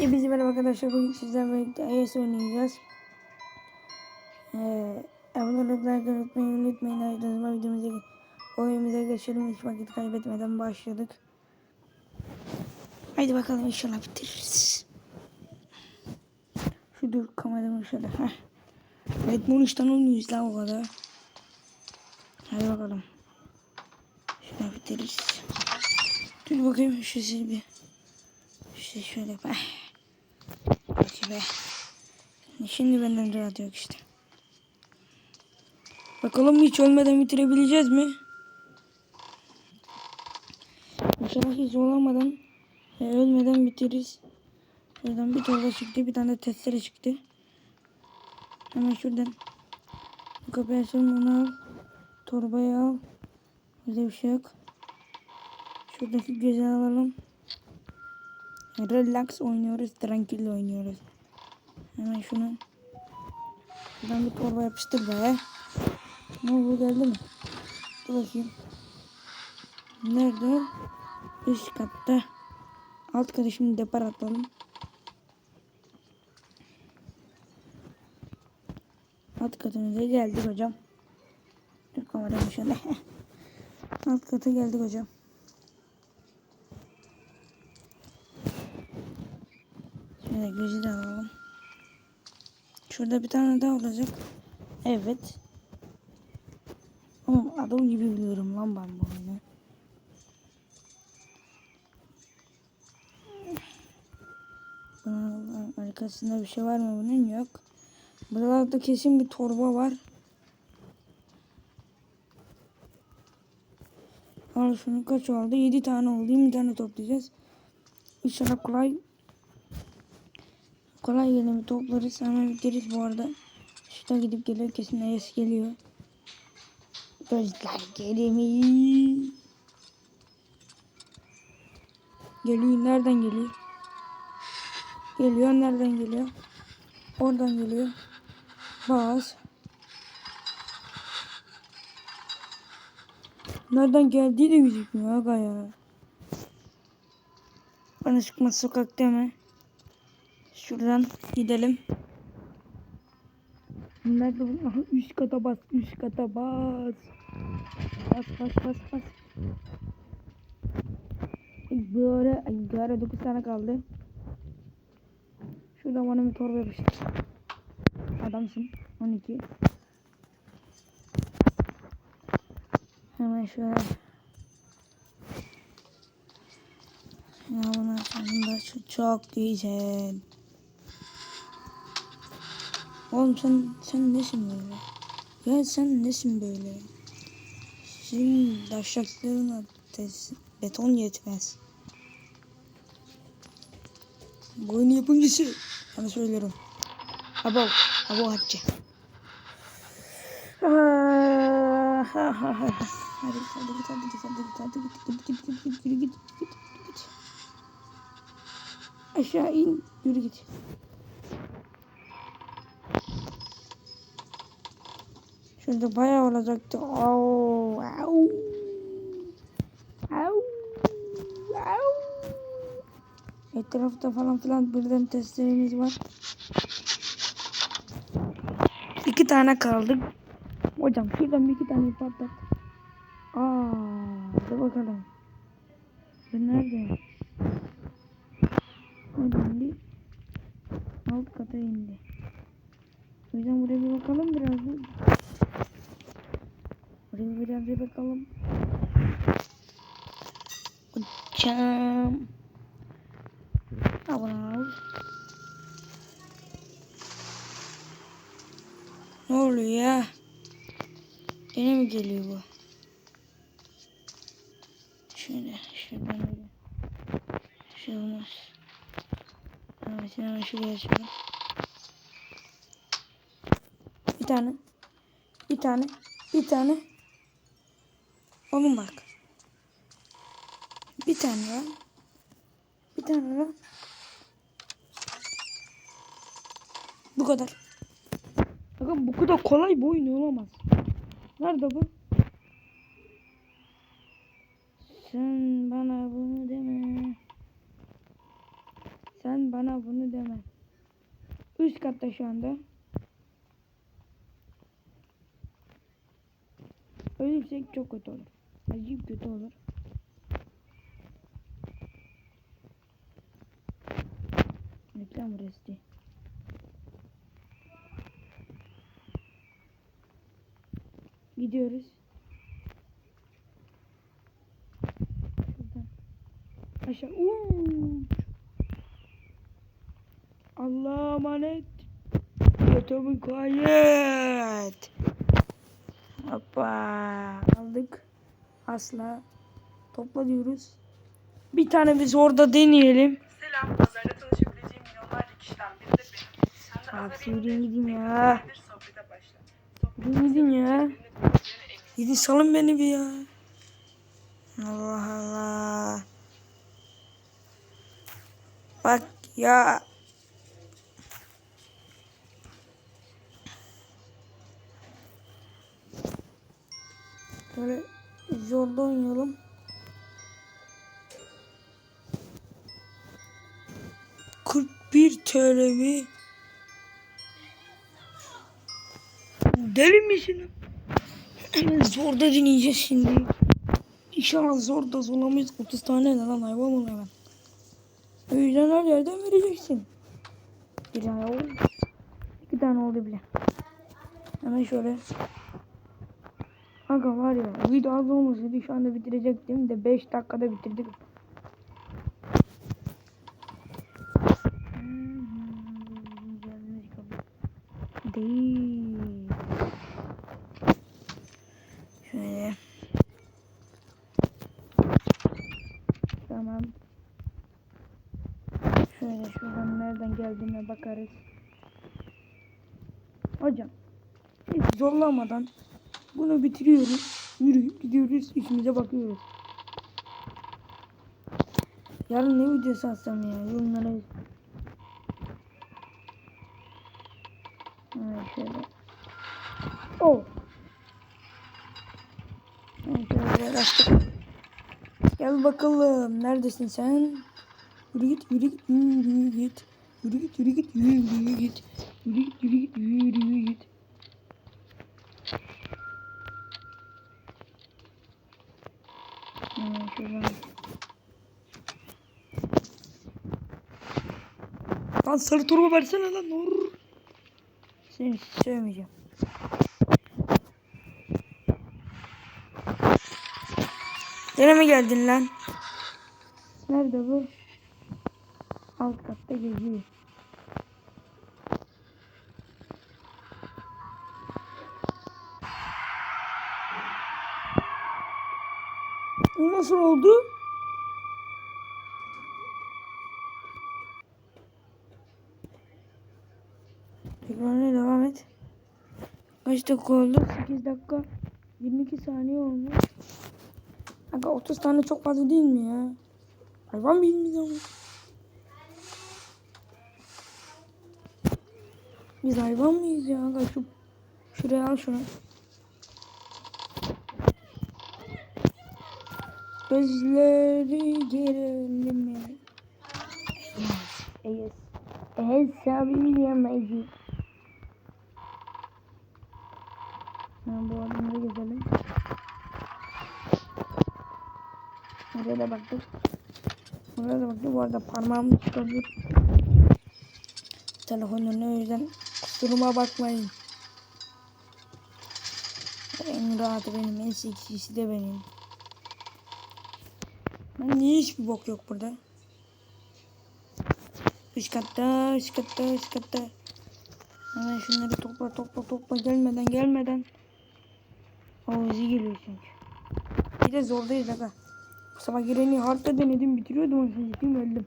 Hepinize merhaba arkadaşlar. Bugün sizlerle birlikte iOS oynayacağız. Ee, abone olup like unutmayı unutmayın. Ayrıca videomuza, oyunumuza geçelim. Hiç vakit kaybetmeden başladık. Haydi bakalım inşallah bitiririz. Şu dur kameramı şöyle. Heh. Evet Moniş'ten oynuyoruz lan o kadar. Hadi bakalım. Şöyle bitiririz. Dur bakayım şu bir. İşte şöyle be. Be. Şimdi benden rahat yok işte. Bakalım hiç ölmeden bitirebileceğiz mi? İnşallah hiç olamadan e, ölmeden bitiririz. Şuradan bir torba çıktı. Bir tane de testere çıktı. Hemen şuradan bu kapıyı açalım onu al. Torbayı al. Burada bir şey yok. Şuradaki gözü alalım. Relax oynuyoruz. Tranquil oynuyoruz. Hemen şunu Şuradan bir torba yapıştır be. Ne oldu geldi mi? Dur bakayım. Nerede? Üst katta. Alt kata şimdi depar atalım. Alt katımıza geldik hocam. Dur kameramı şöyle. Alt kata geldik hocam. Şöyle gözü de. Şurada bir tane daha olacak. Evet. Ama adam gibi biliyorum lan ben bu oyunu. Bunun arkasında bir şey var mı bunun? Yok. Buralarda kesin bir torba var. Al şunu kaç oldu? 7 tane oldu. 20 tane toplayacağız. İnşallah kolay kolay gelimi toplarız. Hemen bitiririz bu arada. Şurada gidip geliyor. Kesin AS geliyor. Gözler gelimi. Geliyor. Nereden geliyor? Geliyor. Nereden geliyor? Oradan geliyor. Bas. Nereden geldiği de gözükmüyor aga ya. Bana çıkmaz sokakta mı? Şuradan gidelim. Nerede bu? Aha, üst kata bas, üst kata bas. Bas, bas, bas, bas. Böyle, böyle 9 tane kaldı. Şurada bana bir torba yapıştır. Adamsın. 12. Hemen şöyle. Ya bunlar çok, çok güzel. Oğlum sen, sen nesin böyle? Ya sen nesin böyle? Senin daşaklarına beton yetmez. Bu oyunu yapımcısı. Sana söylüyorum. Abo, abo hacı. Ah, ha, ha. Hadi git, hadi git, hadi git, hadi git, hadi git, git, git, git, git, yürü git, git, git. Aşağı in, yürü git. Şurada bayağı olacaktı. Au, au. Au. Au. Etrafta falan filan birden testlerimiz var. İki tane kaldı. Hocam şuradan bir iki tane patlat. Aa, hadi bakalım. Ben nerede? Oradan indi. Alt kata indi. O yüzden buraya bir bakalım biraz. Buraya biraz bir bakalım. Uçam. Abone ol. Ne oluyor ya? Yine mi geliyor bu? Şöyle, şuradan. Şey olmaz. Evet, hemen şuraya açalım. Bir tane. Bir tane. Bir tane. Oğlum bak. Bir tane lan. Bir tane lan. Bu kadar. Bakın bu kadar kolay bir oyun olamaz. Nerede bu? Sen bana bunu deme. Sen bana bunu deme. Üst katta şu anda. Ölürsek çok kötü olur. Acayip kötü olur. Reklam resti. Gidiyoruz. Şuradan. Aşağı. Uç. Allah'a emanet. Yatağımı kayet. Hoppa. Aldık. Asla. Topla diyoruz. Bir tane biz orada deneyelim. Selam, pazarda tanışabileceğim milyonlarca kişiden biri de benim. Sen de Abi yürüyün gidin benim ya. Yürüyün gidin ya. Gidin salın beni bir ya. Allah Allah. Bak ya. Böyle zorda oynayalım. Bir TL mi? Deli misin? Hemen zor da deneyeceğiz şimdi. İnşallah zor da zorlamayız. 30 tane ne lan hayvan mı lan? O her yerden vereceksin. Bir tane oldu. İki tane oldu bile. Hemen şöyle. Aga var ya video az olmasaydı şu anda bitirecektim de 5 dakikada bitirdik. Değil. Şöyle. Tamam. Şöyle şuradan nereden geldiğine bakarız. Hocam. Hiç zorlamadan bunu bitiriyoruz. Yürüyüp gidiyoruz. işimize bakıyoruz. Yarın ne videosu atsam ya? Yorumlara. Evet şöyle. Oh. Gel bakalım. Neredesin sen? Yürü git, yürü git, yürü git. Yürü git, yürü git, yürü git. Yürü git, yürü git, yürü git. Şuradan. Lan sarı turba versene lan Nur. Seni sevmeyeceğim. Gene mi geldin lan? Nerede bu? Alt katta geziyor. Bu nasıl oldu? Tekrarına devam et. Kaç dakika oldu? 8 dakika 22 saniye olmuş. Aga 30 tane çok fazla değil mi ya? Hayvan bilmiyor ama. Biz hayvan mıyız ya? Aga şu şuraya al şunu. Gözleri. Evet, sabi yemeyiz. Ha, bu adamları gezelim. Oraya da baktık. Oraya da baktık. Bu arada parmağım çıkabilir. Telefonun o yüzden kusuruma bakmayın. En rahatı benim, en seksisi de benim. Niye hiçbir bok yok burada? Üst katta, üst katta, üst katta. Hemen şunları topla, topla, topla. Gelmeden, gelmeden. İzi geliyor çünkü. Bir de zordayız aga. Bu sabah gireni hardta denedim, bitiriyordum. Onu şimdi öldüm.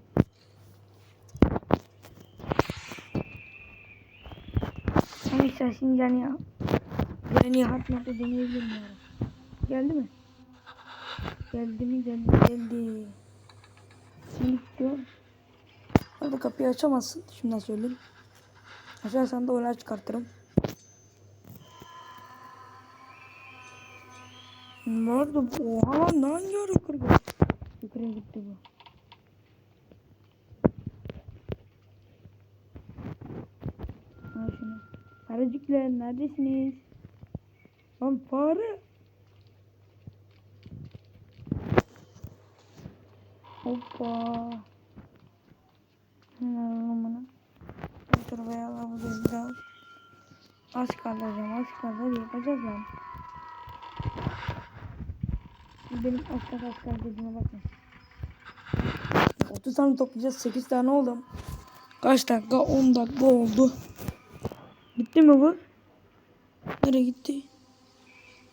Ama şimdi yani ya. Gireni hard modda deneyebilirim yani. Geldi mi? Geldi mi geldi geldi. Şimdi gidiyor. Orada kapıyı açamazsın. Şimdiden söyleyeyim. Açarsan da olay çıkartırım. Nerede bu? Oha ne hangi ara yukarı gitti? Yukarı gitti bu. Al şunu. Paracıklar neredesiniz? Lan fare. Hoppa. Hemen alalım bunu. Bu daha. Az kaldı hocam az kaldı. Yapacağız lan. Benim kaldı az kaldı bakın. 30 tane toplayacağız. 8 tane oldu. Kaç dakika? 10 dakika oldu. Bitti mi bu? Nereye gitti?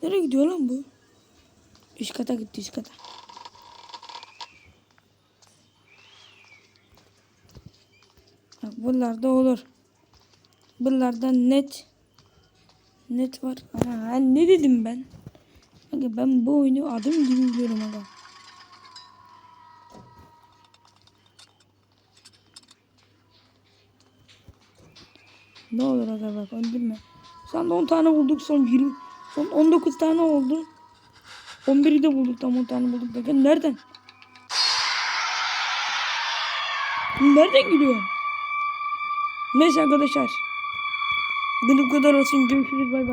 Nereye gidiyor lan bu? Üst kata gitti üst kata. Buralarda olur. Buralarda net net var. Aha, ne dedim ben? Ben bu oyunu adım gibi biliyorum aga. Ne olur aga bak öldürme. Son 10 tane bulduk son 20 son 19 tane oldu. 11'i de bulduk tam 10 tane bulduk da. Nereden? Nereden gidiyor? Neyse arkadaşlar. Bugün bu kadar olsun. Görüşürüz. Bay bay.